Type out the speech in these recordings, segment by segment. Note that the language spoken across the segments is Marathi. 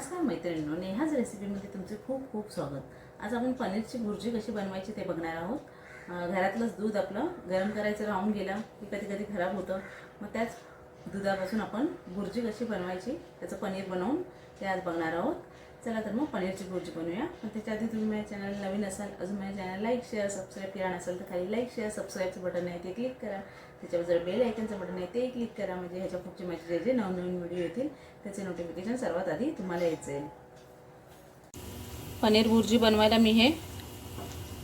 नमस्कार मैत्रिणींनो नेहाज रेसिपीमध्ये तुमचे खूप खूप स्वागत. आज आपण पनीरची भुर्जी कशी बनवायची ते बघणार आहोत. घरातलंच दूध आपलं गरम करायचं राहून गेलं की कधी कधी खराब होतं. मग त्याच दुधापासून आपण भुर्जी कशी बनवायची त्याचं पनीर बनवून ते आज बघणार आहोत. चला तर मग पनीरची भुर्जी बनवूया. पण त्याच्या आधी तुम्ही माझ्या चॅनल नवीन असाल अजून माझ्या चॅनल लाईक शेअर सबस्क्राईब केला नसेल तर खाली लाईक शेअर सबस्क्राईबचं बटन आहे ते क्लिक करा. त्याच्यावर जर बेल आयकनचं बटन आहे ते क्लिक करा. म्हणजे ह्याच्या पुढचे माझे जे जे नवनवीन व्हिडिओ येतील त्याचे नोटिफिकेशन सर्वात आधी तुम्हाला यायचे. पनीर भुर्जी बनवायला मी हे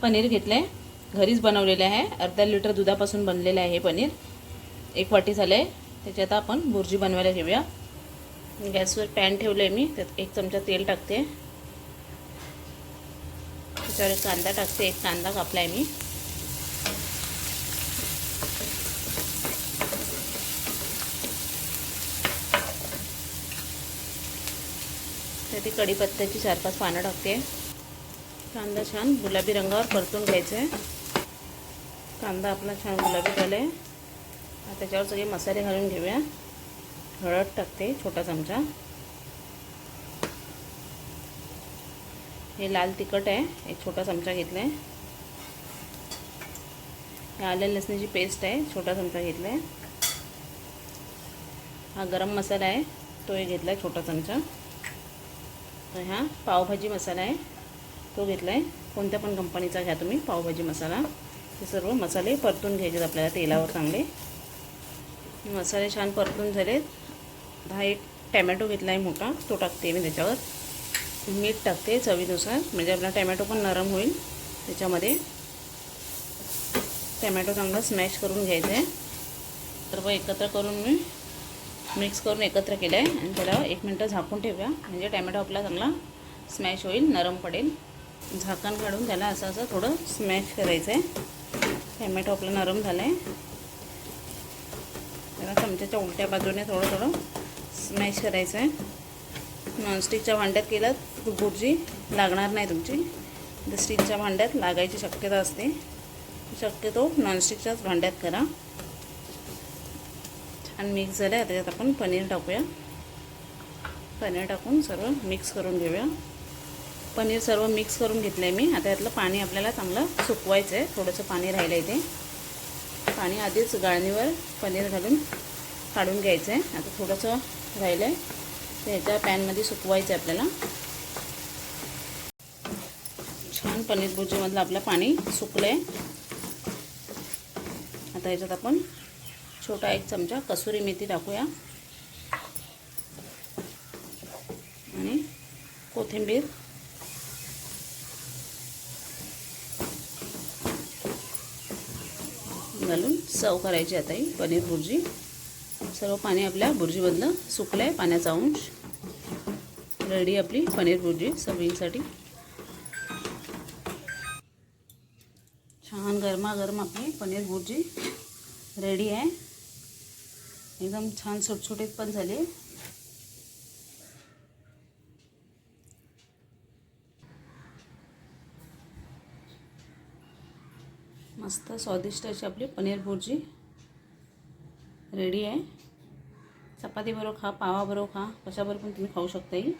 पनीर घेतलं आहे घरीच बनवलेलं आहे. अर्धा लिटर दुधापासून बनलेलं आहे हे पनीर. एक वाटी झालं आहे त्याच्यात आपण भुर्जी बनवायला घेऊया. गॅसवर पॅन ठेवलं आहे मी. त्यात एक चमचा तेल टाकते. त्याच्यावर एक कांदा टाकते. एक कांदा कापला आहे मी. त्यात कढीपत्त्याची चार पाच पानं टाकते. कांदा छान गुलाबी रंगावर परतून घ्यायचा आहे कांदा आपला छान गुलाबी झाला आहे त्याच्यावर सगळे मसाले घालून घेऊया. हळद टाकते छोटा चमचा. हे लाल तिखट आहे एक छोटा चमचा घेतला आहे हे आलं लसणाची पेस्ट आहे छोटा चमचा घेतला आहे हा गरम मसाला आहे तो एक घेतला आहे छोटा चमचा. तर हा पावभाजी मसाला आहे तो घेतला आहे कोणत्या पण कंपनीचा घ्या तुम्ही पावभाजी मसाला. हे सर्व मसाले परतून घ्यायचे आपल्याला तेलावर चांगले. मसाले छान परतून झालेत. हा एक टॅमॅटो घेतला आहे मोठा. तो टाकते मी त्याच्यावर. मीठ टाकते चवीनुसार. म्हणजे आपला टॅमॅटो पण नरम होईल. त्याच्यामध्ये टॅमॅटो चांगला स्मॅश करून घ्यायचं आहे. तर मग एकत्र करून मी मिक्स करून एकत्र केलं आहे आणि त्याला एक मिनटं झाकून ठेवूया. म्हणजे टॅमॅटो आपला चांगला स्मॅश होईल नरम पडेल. झाकण काढून त्याला असं असं थोडं स्मॅश करायचं आहे. टॅमॅटो आपलं नरम झालं आहे त्याला चमच्याच्या उलट्या बाजूने थोडं थोडं स्मॅश करायचं आहे नॉनस्टिकच्या भांड्यात केलं तर भुर्जी लागणार नाही तुमची. तर स्टीलच्या भांड्यात लागायची शक्यता असते. शक्यतो नॉनस्टिकच्याच भांड्यात करा. छान मिक्स झालं आहे त्याच्यात आपण पनीर टाकूया. पनीर टाकून सर्व मिक्स करून घेऊया. पनीर सर्व मिक्स करून घेतलं आहे मी. आता यातलं पाणी आपल्याला चांगलं सुकवायचं आहे थोडंसं पाणी राहिलं आहे इथे. पाणी आधीच गाळणीवर पनीर घालून काढून घ्यायचं आहे. आता थोडंसं राहिलं आहे तर ह्याच्या पॅनमध्ये सुकवायचं आहे आपल्याला. छान पनीर भुर्जीमधलं आपलं पाणी सुकलं आहे आता ह्याच्यात आपण छोटा एक चमचा कसुरी मेथी टाकूया. आणि कोथिंबीर. घालून सर्व करायची आता ही पनीर भुर्जी सर्व पाणी आपल्या भुर्जीमधलं सुकलं आहे पाण्याचा अंश. रेडी आपली पनीर भुर्जी सर्विंगसाठी छान गरमागरम आपली पनीर भुर्जी रेडी आहे. एकदम छान सुटसुटीत पण झाली. मस्त स्वादिष्ट अशी आपली पनीर भुर्जी रेडी आहे. चपातीबरोबर खा पावाबरोबर खा कशाबरोबर पण तुम्ही खाऊ शकता येईल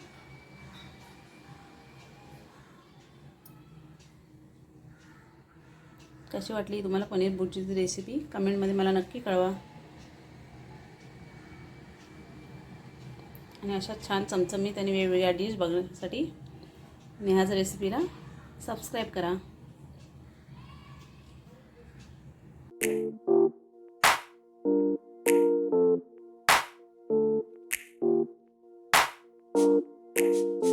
कशी वाटली तुम्हाला पनीर भुर्जीची रेसिपी कमेंटमध्ये मला नक्की कळवा. आणि अशा छान चमचमीत आणि वेगवेगळ्या डिश बघण्यासाठी नेहाज रेसिपीला सबस्क्राईब करा. you